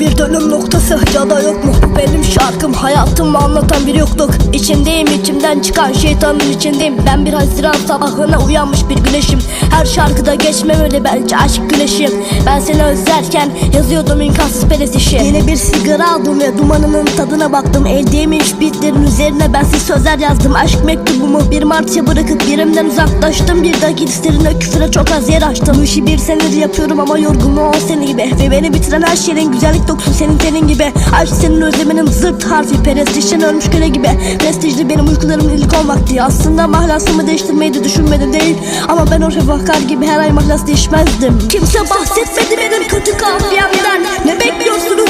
bir dönüm noktası ya da yok mu? Benim şarkım hayatımı anlatan bir yokluk. İçindeyim içimden çıkan şeytanın içindeyim. Ben bir haziran sabahına uyanmış bir güneşim. Her şarkıda geçmemeli bence aşk güneşim. Ben seni özlerken yazıyordum imkansız perestişi. Yeni bir sigara aldım ve dumanının tadına baktım. Eldeymiş bitlerin üzerine bensiz sözler yazdım. Aşk mektubumu bir martıya bırakıp birimden uzaklaştım. Bir dakika hislerine küfüre çok az yer açtım. Bu bir senedir yapıyorum ama yorgunum o seni gibi. Ve beni bitiren her şeyin güzellik dokusu senin tenin gibi. Aşk senin özleminin zırt harfi Prestijden ölmüş köle gibi. Prestijli benim uykularımın ilk olmak diye Aslında mahlasımı değiştirmeyi de düşünmedim değil. Ama ben o şefakar gibi her ay mahlas değişmezdim. Kimse bahsetmedi benim kötü kafiyemden Ne bekliyorsunuz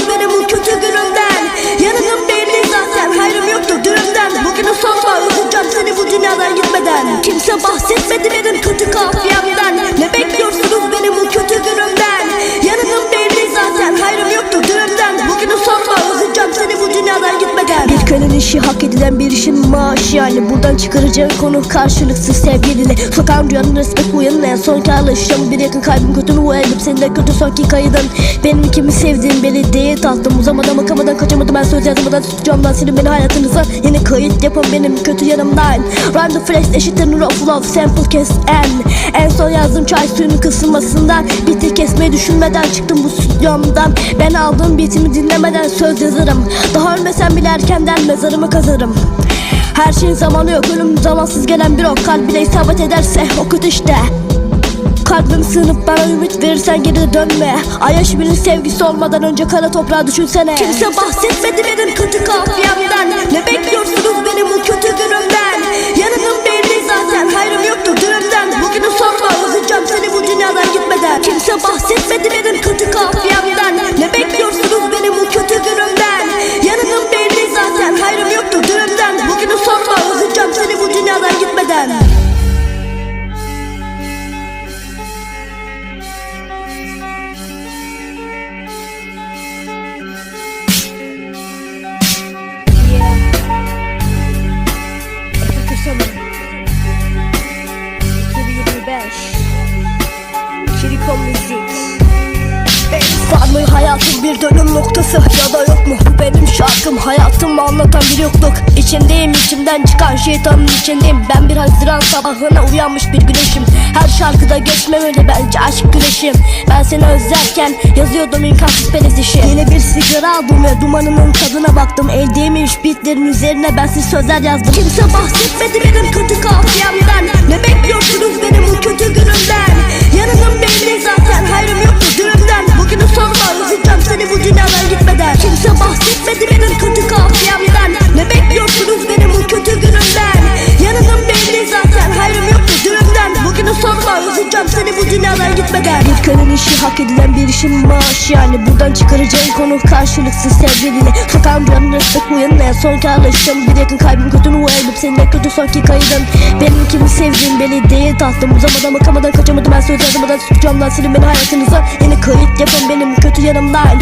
Bir kölenin işi hak edilen bir işin maaşı yani Buradan çıkaracağın konu karşılıksız sevgiliyle Sokağın rüyanın respekt uyanın son karlaşım Bir yakın kalbim kötü ruh elbim senin de kötü sonki kaydın Benim kimi sevdiğim belli değil tahtım Uzamadan bakamadan kaçamadım ben söz yazmadan tutacağım lan senin beni hayatınıza. Yeni kayıt yapın benim kötü yanımdan. Run the flash eşittir nur of love sample kes en. En son yazdığım çay suyunun kısılmasından Biti kesmeyi düşünmeden çıktım bu stüdyomdan. Ben aldığım bitimi dinlemeden söz yazarım. Daha ölmesem bile erkenden mezarımı kazarım her şeyin zamanı yok ölüm zamansız gelen bir ok. Kalbine isabet ederse o kötü işte. Kalbim sığınıp bana ümit verirsen geri dönme. Ayaşımın sevgisi olmadan önce kara toprağı düşünsene. Kimse bahsetmedi benim kötü kafiyemden Ne bekliyorsunuz benim bu kötü günümden bir dönüm noktası ya da yok mu? Bu benim şarkım. Hayatımı anlatan bir yokluk. İçindeyim içimden çıkan şeytanın içindeyim. Ben bir haziran sabahına uyanmış bir güneşim. Her şarkıda geçmemeli bence aşk güneşim. Ben seni özlerken yazıyordum imkansız perestişi Yeni bir sigara aldım ve dumanının tadına baktım. Eldeymiş bitlerin üzerine bensiz sözler yazdım. Kimse bahsetmedi benim kötü kafiyemden dünyadan gitmeden Bir kölenin işi hak edilen bir işin maaşı yani Buradan çıkaracağın konu karşılıksız sevgiliyle Sokağın rüyanın respekt uyanın en son karlaşım Bir yakın kalbim kötü ruh elbim senin de kötü sonki kaydın Benim kimi sevdiğim belli değil tahtım Uzamadan bakamadan kaçamadım. Ben söz yazmadan tutacağım lan senin beni hayatınıza. Yeni kayıt yapın benim kötü yanımdan.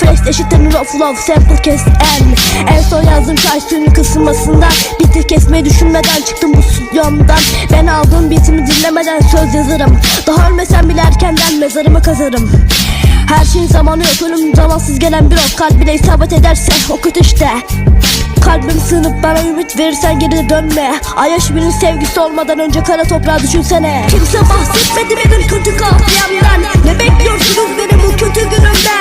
Flash eşittir nur of love sample kes en. En son yazdığım çay suyunun kısılmasından Bitti kesmeyi düşünmeden çıktım bu stüdyomdan. Ben aldığım bitimi dinlemeden söz yazarım. Daha ölmesem bile erkenden mezarımı kazarım. Her şeyin zamanı yok ölüm zamansız gelen bir ok Kalbine isabet ederse o kötü işte. Kalbim sığınıp bana ümit verirsen geri dönme. Ayaşımın sevgisi olmadan önce kara toprağı düşünsene. Kimse bahsetmedi benim kötü kafiyemden Ne bekliyorsunuz benim bu kötü günümden